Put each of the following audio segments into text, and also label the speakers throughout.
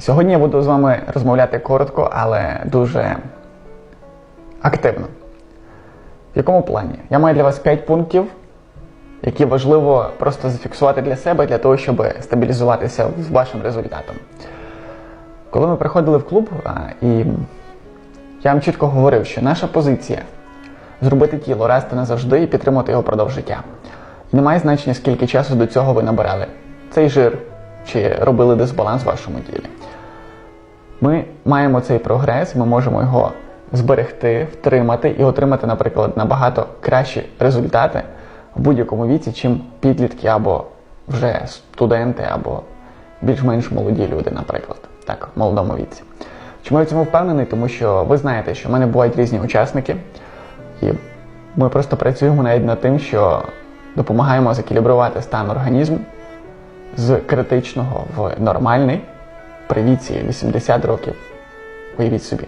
Speaker 1: Сьогодні я буду з вами розмовляти коротко, але дуже активно. В якому плані? Я маю для вас 5 пунктів, які важливо просто зафіксувати для себе, для того, щоб стабілізуватися з вашим результатом. Коли ми приходили в клуб, і я вам чітко говорив, що наша позиція зробити тіло раз та назавжди і підтримати його впродовж життя. І немає значення, скільки часу до цього ви набирали цей жир чи робили дисбаланс в вашому тілі. Ми маємо цей прогрес, ми можемо його зберегти, втримати і отримати, наприклад, набагато кращі результати в будь-якому віці, чим підлітки або вже студенти, або більш-менш молоді люди, наприклад, так, в молодому віці. Чому я в цьому впевнений? Тому що ви знаєте, що в мене бувають різні учасники, і ми просто працюємо навіть над тим, що допомагаємо закалібрувати стан організму з критичного в нормальний при віці 80 років. Уявіть собі.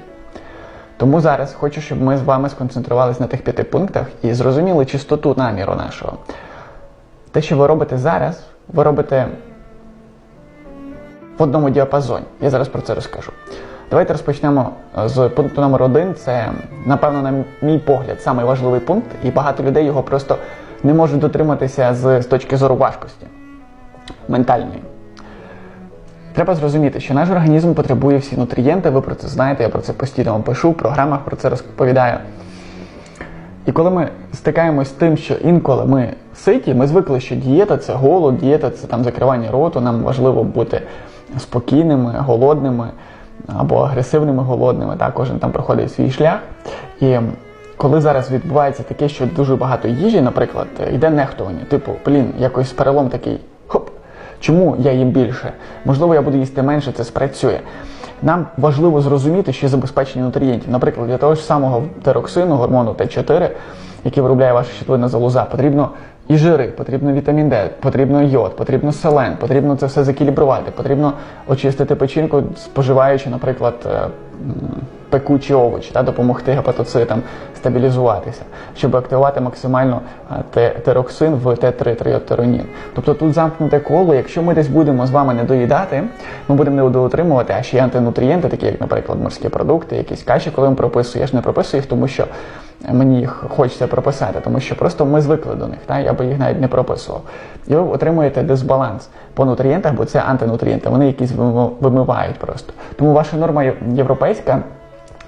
Speaker 1: Тому зараз хочу, щоб ми з вами сконцентрувалися на тих п'яти пунктах і зрозуміли чистоту наміру нашого. Те, що ви робите зараз, ви робите в одному діапазоні. Я зараз про це розкажу. Давайте розпочнемо з пункту номер один. Це, напевно, на мій погляд, самий пункт, і багато людей його просто не можуть дотриматися з точки зору важкості ментальної. Треба зрозуміти, що наш організм потребує всі нутрієнти, ви про це знаєте, я про це постійно вам пишу, в програмах про це розповідаю. І коли ми стикаємось з тим, що інколи ми ситі, ми звикли, що дієта це голод, дієта це там закривання роту, нам важливо бути спокійними, голодними або агресивними голодними. Так, кожен там проходить свій шлях. І коли зараз відбувається таке, що дуже багато їжі, наприклад, йде нехтування, типу, блін, якось перелом такий, чому я їм більше? Можливо, я буду їсти менше, це спрацює. Нам важливо зрозуміти, що забезпечення нутрієнтів. Наприклад, для того ж самого тероксину, гормону Т4, який виробляє ваша щитовидна залоза, потрібно і жири, потрібно вітамін Д, потрібно йод, потрібно селен, потрібно це все закілібрувати, потрібно очистити печінку, споживаючи, наприклад, е, пекучі овочі, та, допомогти гепатоцитам стабілізуватися, щоб активувати максимально тероксин в Т3 тріотеронін. Тобто тут замкнуте коло, якщо ми десь будемо з вами не доїдати, ми будемо не доотримувати, а ще й антинутрієнти, такі як, наприклад, морські продукти, якісь каші, коли ми прописую. Я ж не прописую їх, тому що мені їх хочеться прописати, тому що просто ми звикли до них, та? я би їх навіть не прописував. І ви отримуєте дисбаланс по нутрієнтах, бо це антинутрієнти, вони якісь вимив- вимивають просто. Тому ваша норма європейська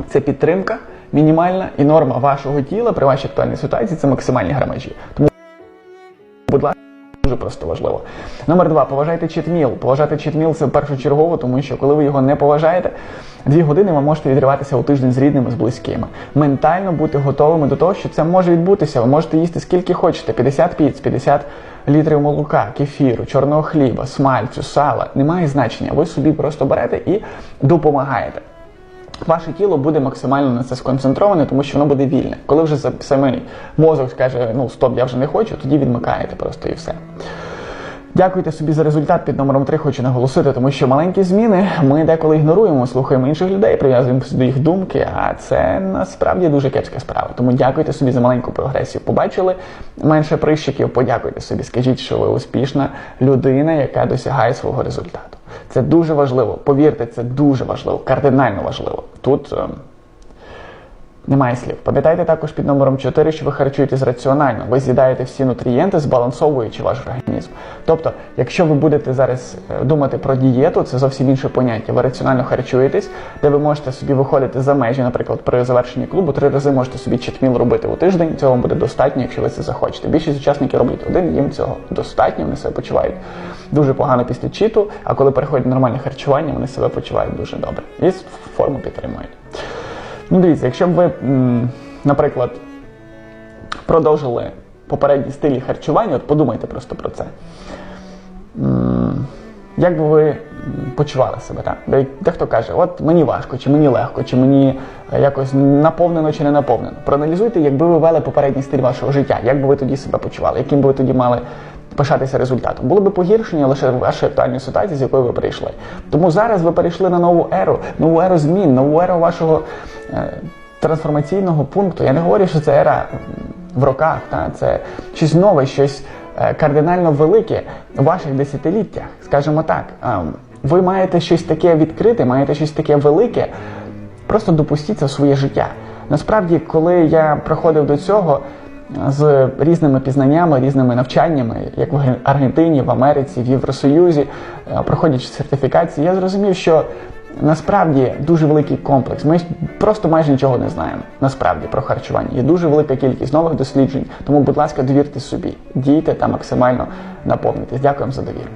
Speaker 1: це підтримка мінімальна і норма вашого тіла при вашій актуальній ситуації це максимальні грамажі. Тому, будь ласка, дуже просто важливо. Номер два, поважайте читміл. Поважати читміл це першочергово, тому що коли ви його не поважаєте, дві години ви можете відриватися у тиждень з рідними, з близькими. Ментально бути готовими до того, що це може відбутися. Ви можете їсти скільки хочете: 50 піц, 50 літрів молока, кефіру, чорного хліба, смальцю, сала. Немає значення. Ви собі просто берете і допомагаєте. Ваше тіло буде максимально на це сконцентроване, тому що воно буде вільне. Коли вже самий мозок скаже, ну стоп, я вже не хочу, тоді відмикаєте просто і все. Дякуйте собі за результат під номером 3 хочу наголосити, тому що маленькі зміни ми деколи ігноруємо, слухаємо інших людей, прив'язуємося до їх думки, а це насправді дуже кепська справа. Тому дякуйте собі за маленьку прогресію. Побачили менше прищиків, подякуйте собі. Скажіть, що ви успішна людина, яка досягає свого результату. Це дуже важливо. Повірте, це дуже важливо, кардинально важливо. Тут. Ем, немає слів. Пам'ятайте також під номером 4, що ви харчуєтесь раціонально. Ви з'їдаєте всі нутрієнти, збалансовуючи ваш організм. Тобто, якщо ви будете зараз е, думати про дієту, це зовсім інше поняття. Ви раціонально харчуєтесь, де ви можете собі виходити за межі, наприклад, при завершенні клубу, три рази можете собі читміл робити у тиждень. Цього вам буде достатньо, якщо ви це захочете. Більшість учасників роблять один, їм цього достатньо, вони себе почувають дуже погано після читу, а коли переходять нормальне харчування, вони себе почувають дуже добре і форму підтримують. Ну, дивіться, якщо б ви, наприклад, продовжили попередні стилі харчування, от подумайте просто про це. Як би ви почували себе так? Дехто каже, от мені важко, чи мені легко, чи мені е, якось наповнено чи не наповнено. Проаналізуйте, якби ви вели попередній стиль вашого життя, як би ви тоді себе почували, яким би ви тоді мали пишатися результатом. Було би погіршення лише в вашій актуальній ситуації, з якої ви прийшли. Тому зараз ви перейшли на нову еру, нову еру змін, нову еру вашого трансформаційного пункту. Я не говорю, що це ера в роках, та це щось нове, щось е, кардинально велике в ваших десятиліттях, скажімо так. Ем, ви маєте щось таке відкрите, маєте щось таке велике, просто допустіть це в своє життя. Насправді, коли я приходив до цього е, з різними пізнаннями, різними навчаннями, як в Ген- Аргентині, в Америці, в Євросоюзі, е, проходячи сертифікації, я зрозумів, що насправді дуже великий комплекс. Ми просто майже нічого не знаємо. Насправді про харчування. Є дуже велика кількість нових досліджень. Тому, будь ласка, довірте собі, дійте та максимально наповнитесь. Дякую за довіру.